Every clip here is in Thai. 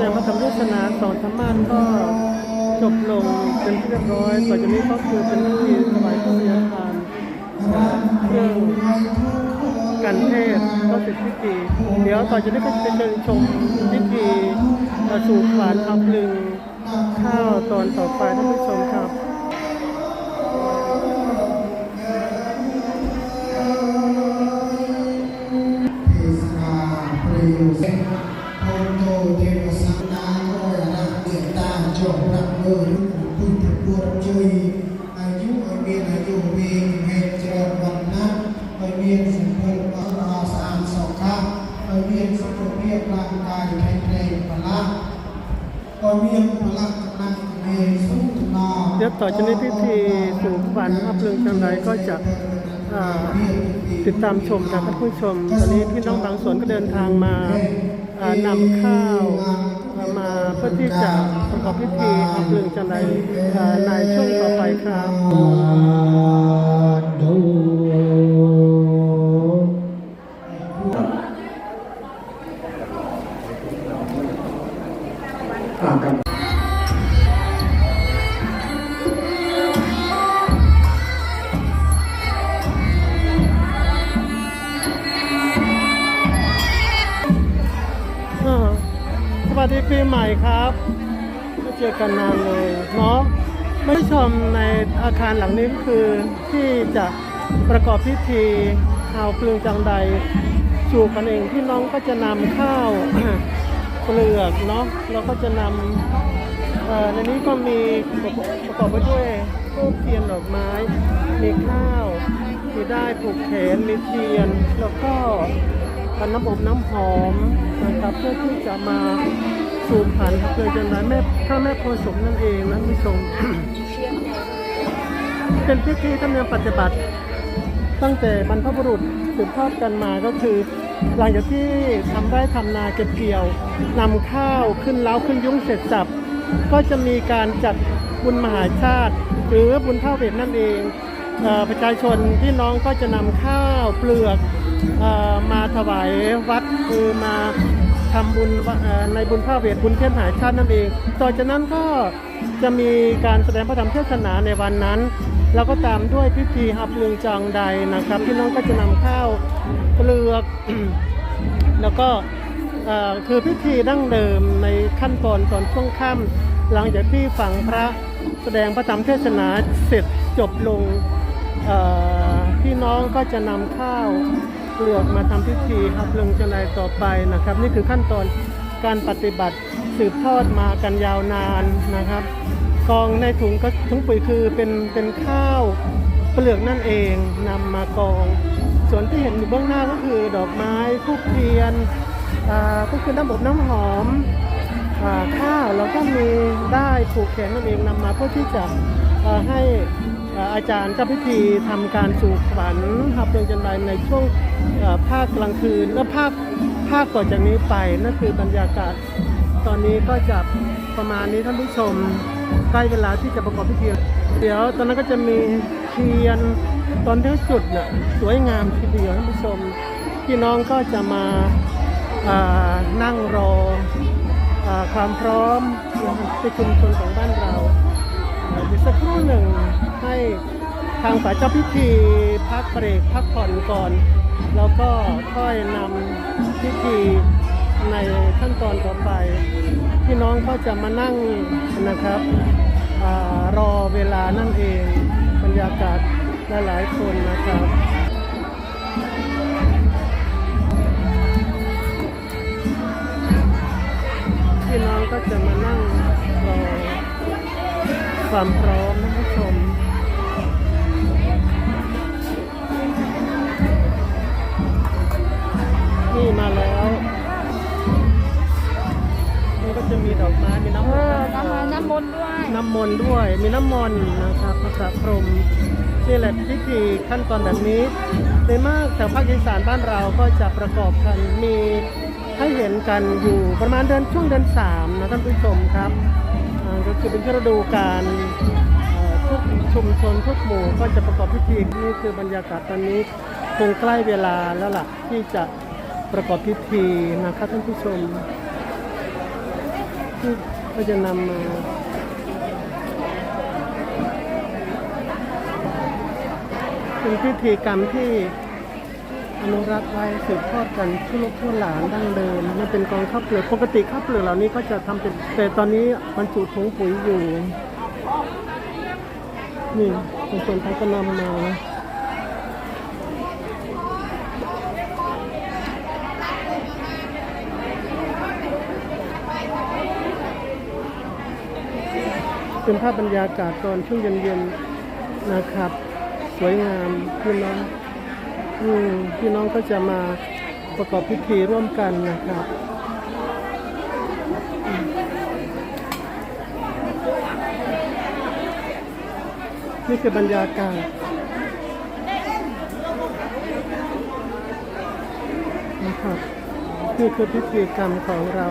ดงพระธรรมเทศนาสอนธรรมะก็จบลงเป็นที่เรียบร้อยต่อจากนี้ก็คือเป็นพิธีถวายพระพยาทานเครื่องการเทศก็เสร็จพิธีเดี๋ยวต่อจากนี้ก็จะเชิญชมพิธีสู่ขวานทำลึงข้าวตอนต่อไปท่านผู้ชมครับ เมียนพละกำลังเมียนสุขนาเดี๋ยวต่อจากนี้พิธีสู่ขวัญอับลึงจังไรก็จะติดตามชมกับท่านผู้ชม ตอนนี้พี่น้องบางส่วนก็เดินทางมานำข้าวมาเพื่อที่จะประกอบพิธีอับลึงจังไรในช่วงต่อไปครับ ไม่เจอกันนานเลยเนาะไม่ชมในอาคารหลังนี้ก็คือที่จะประกอบพิธีหาวปลืองจังใดสู่กันเองพี่น้องก็จะนำข้าวเปลือกเนาะแล้วก็จะนำอ่อในนี้ก็มีประกอบไปด้วยทูบเทียนดอกไม้ มีข้าว มีได้ผูกแขน มีเทียน แล้วก็กันน้ำอบน้ำหอมนะครับเพื่อที่จะมา สู่ผ่านพระเลิงจันทร์แม่พระแม่โพสมนั่นเองนะผู้ชมเป็นพิธีธรรมเนียมปฏิบัติ ตั้งแต่บรรพบุรุษสืบทอดกันมาก็คือ หลังจากที่ทำไร่ทำนาเก็บเกี่ยวนำข้าวขึ้นเล้าขึ้นยุ้งเสร็จสับ ก็จะมีการจัดบุญมหาชาติ หรือบุญเท่าเวทนั่นเองอประชาชนพี่น้องก็จะนำข้าวเปลือกอมาถวายวัดคือมา ทำบุญในบุญพระเวทบุญเทศมหายชาตินั่นเอง ต่อจากนั้นก็จะมีการแสดงพระธรรมเทศนาในวันนั้น แล้วก็ตามด้วยพิธีฮับลุงจองใดนะครับ พี่น้องก็จะนำข้าวเปลือก แล้วก็คือพิธีดั้งเดิมในขั้นตอนตอนช่วงค่ำหลังจากที่ฝังพระแสดงพระธรรมเทศนาเสร็จจบลงพี่น้องก็จะนำข้าว ปลือกมาทำพิธีฮับลุงจนายต่อไปนะครับ นี่คือขั้นตอนการปฏิบัติสืบทอดมากันยาวนานนะครับ กองในถุงก็ถุงปุ๋ยคือเป็นเป็นข้าวเปลือกนั่นเองนำมากอง ส่วนที่เห็นอยู่เบื้องหน้าก็คือดอกไม้ทูบเทียนก็คือน้ำอบน้ำหอมข้าวแล้วก็มีได้ผูกแขนนั่นเองนำมาเพื่อที่จะให้ อาจารย์เจ้าพิธีทำการสู่ขวัญหับเรืองจันไรในช่วงภาคกลางคืนและภาคภาคต่อจากนี้ไปนั่นคือบรรยากาศ ตอนนี้ก็จะประมาณนี้ท่านผู้ชมใกล้เวลาที่จะประกอบพิธี เดี๋ยวตอนนั้นก็จะมีเทียนตอนที่จุดน่ะสวยงามทีเดียวท่านผู้ชมพี่น้องก็จะมาานั่งรออความพร้อมในชุมชนของบ้านเราเดี๋ยวสักครู่หนึ่ง ให้ทางฝ่ายเจ้าพิธีพักเบรกพักผ่อนก่อน แล้วก็ค่อยนำพิธีในขั้นตอนต่อไป พี่น้องก็จะมานั่งนะครับอรอเวลานั่นเองบรรยากาศหลายๆคนนะครับพี่น้องก็จะมานั่งรอความพร้อม น้ำมนต์นะครับพระสะพรมนี่แหละพิธีขั้นตอนแบบนี้ในมากแถวภาคอีสานบ้านเราก็จะประกอบกันมีให้เห็นกันอยู่ประมาณเดือนช่วงเดือนสามนะท่านผู้ชมครับก็คือเป็นฤดูการทุกชุมชนทุกหมู่ก็จะประกอบพิธีนี่คือบรรยากาศตอนนี้คงใกล้เวลาแล้วล่ะที่จะประกอบพิธีนะครับท่านผู้ชมที่ก็จะนำมา เป็นพิธีกรรมที่อนุรักษ์ไว้สืบทอดกันทั่วโลกทั่วหลานดั้งเดิมมันเป็นกองข้าวเปลือกปกติข้าวเปลือกเหล่านี้ก็จะทำเป็นแต่ตอนนี้บรรจุถุงปุ๋ยอยู่ นี่เป็นส่วนไทยก็นำมาเป็นภาพบรรยากาศตอนช่วงเย็นๆนะครับ สวยงามพี่น้องอืมพี่น้องก็จะมาประกอบพิธีร่วมกันนะครับนี่คือบรรยากาศนะครับนี่คือพิธีกรรมของเรา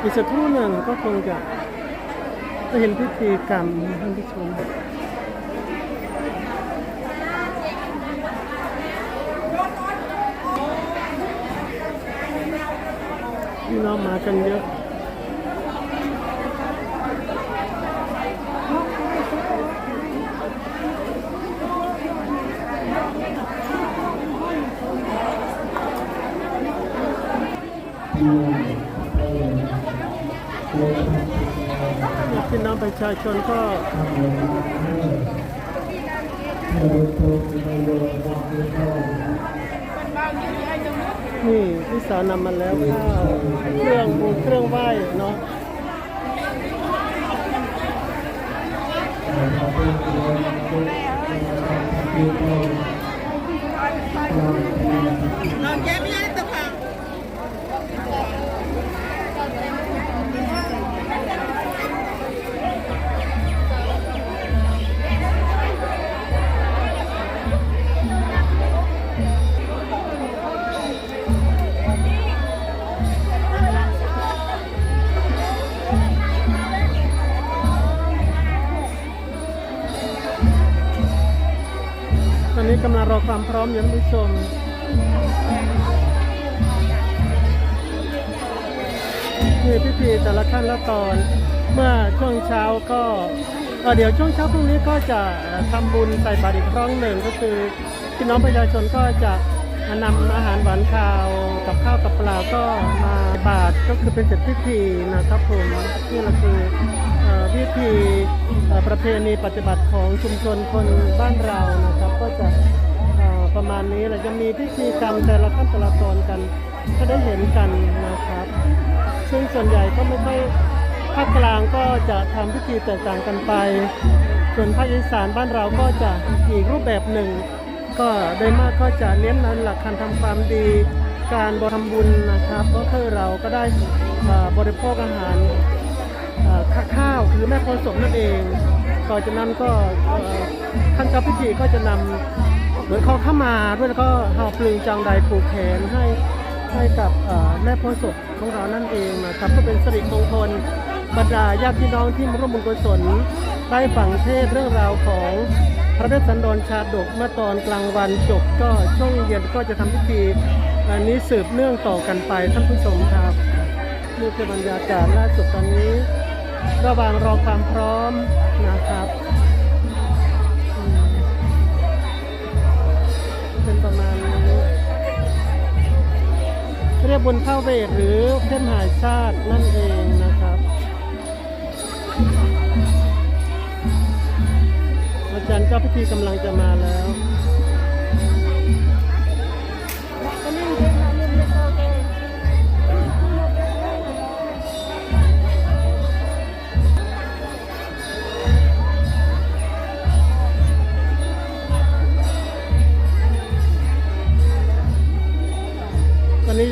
อีกสักครู่หนึ่งก็คงจะ ได้เห็นพิธีกรรมนท่านผู้ชมพี่น้องมากันเยอะ พี่น้องประชาชนก็นี่พี่สาวนำมาแล้วข้าวเครื่องบูเครื่องไหว้เนาะต อความพร้อมอยู่านผู้ชมนี่พิธีแต่ละขั้นละตอน เมื่อช่วงเช้าก็เดี๋ยวช่วงเช้าพรุ่งนี้ก็จะทำบุญใส่บาตรอีกครั้งหนึ่งก็คือพี่น้องประชาชนก็จะนำอาหารหวานข้าวกับข้าวกับปลาก็มาบาตรก็คือเป็นเสร็จพิธีนะครับผมนี่แหละคือพิธีประเพณีปฏิบัติของชุมชนคนบ้านเรานะครับ ก็จะ ประมาณนี้แหละจะมีพิธีกรรมแต่ละขั้นแต่ละตอนกัน ก็ได้เห็นกันนะครับ ซึ่งส่วนใหญ่ก็ไม่ค่อยภาคกลางก็จะทำพิธีแตกต่างกันไป ส่วนภาคอีสานบ้านเราก็จะอีกรูปแบบหนึ่ง ก็โดยมากก็จะเน้นในหลักการทำความดี การบริทำบุญนะครับ ก็คือเราก็ได้บริโภคอาหารข้าวหรือแม่โพธิ์ศพนั่นเอง ต่อจากนั้นก็เอ่อขั้นตอนพิธีก็จะนำ เหมือนเขาเข้ามาด้วยแล้วก็หาปลึงจางใดผูกแขนให้ให้กับแม่โพธิ์ศพของเรานั่นเองนะครับก็เป็นสิริมงคลบรรดาญาติพี่น้องที่มาร่วมบุญกุศลได้ฝังเทศเรื่องราวของพระเดชสันดรชาดกเมื่อตอนกลางวันจบก็ช่วงเย็นก็จะทำพิธีอันนี้สืบเนื่องต่อกันไปท่านผู้ชมครับนี่คือบรรยากาศล่าสุดตอนนี้ระหว่างรอความพร้อมนะครับ ประมาณนี้เรียกบุญพระเวทหรือเพ่นหายชาตินั่นเองนะครับ อาจารย์เจ้าพิธีกำลังจะมาแล้ว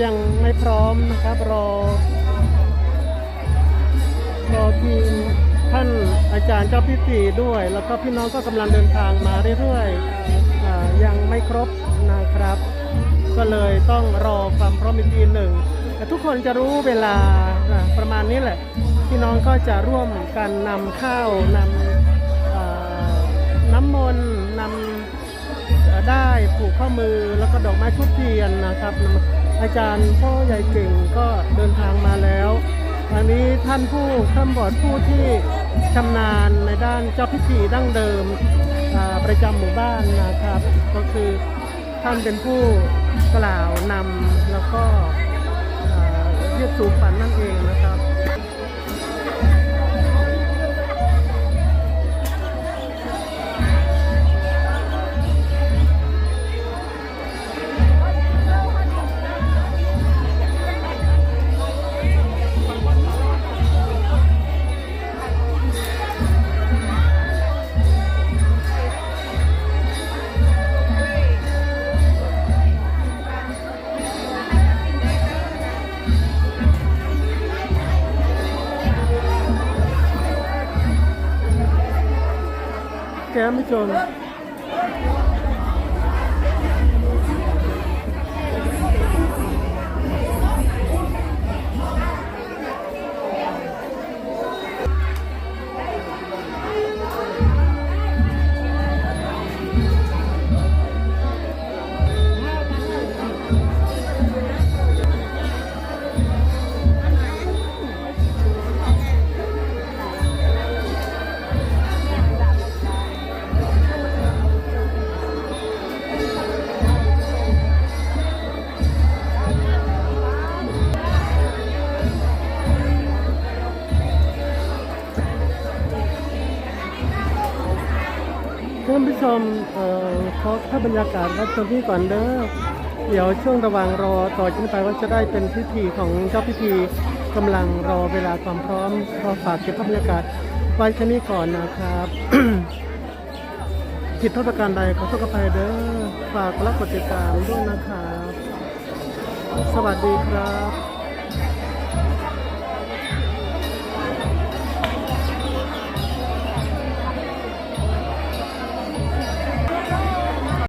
ยังไม่พร้อมนะครับ รอ รอทีมท่านอาจารย์เจ้าพิธีด้วย แล้วก็พี่น้องก็กำลังเดินทางมาเรื่อยๆยังไม่ครบนะครับ ก็เลยต้องรอความพร้อมอีกทีหนึ่งแต่ทุกคนจะรู้เวลาประมาณนี้แหละ พี่น้องก็จะร่วมกันนำข้าวนำน้ำมนต์นำได้ผูกข้อมือแล้วก็ดอกไม้ทุบเทียนนะครับ อาจารย์พ่อใหญ่เก่งก็เดินทางมาแล้วอันนี้ท่านผู้ข้ามบอดผู้ที่ชำนาญในด้านเจ้าพิธีดั้งเดิมประจำหมู่บ้านนะครับ ก็คือท่านเป็นผู้กล่าวนำแล้วก็เรียกสูงฝันนั่นเองนะครับ แกานผู้ชมเอ่อขอถ้าบรรยากาศรับชมที่ก่อนเด้อเดี๋ยวช่วงระหว่างรอต่อจากนี้ไปว่าจะได้เป็นพิธีของเจ้าพิธีกำลังรอเวลาความพร้อมขอฝากเก็บภาพบรรยากาศไว้แค่นี้ก่อนนะครับ ผิดพลาดประการใดขอโทษกับไปเด้อฝากกดไลค์กดติดตามด้วยนะครับ สวัสดีครับ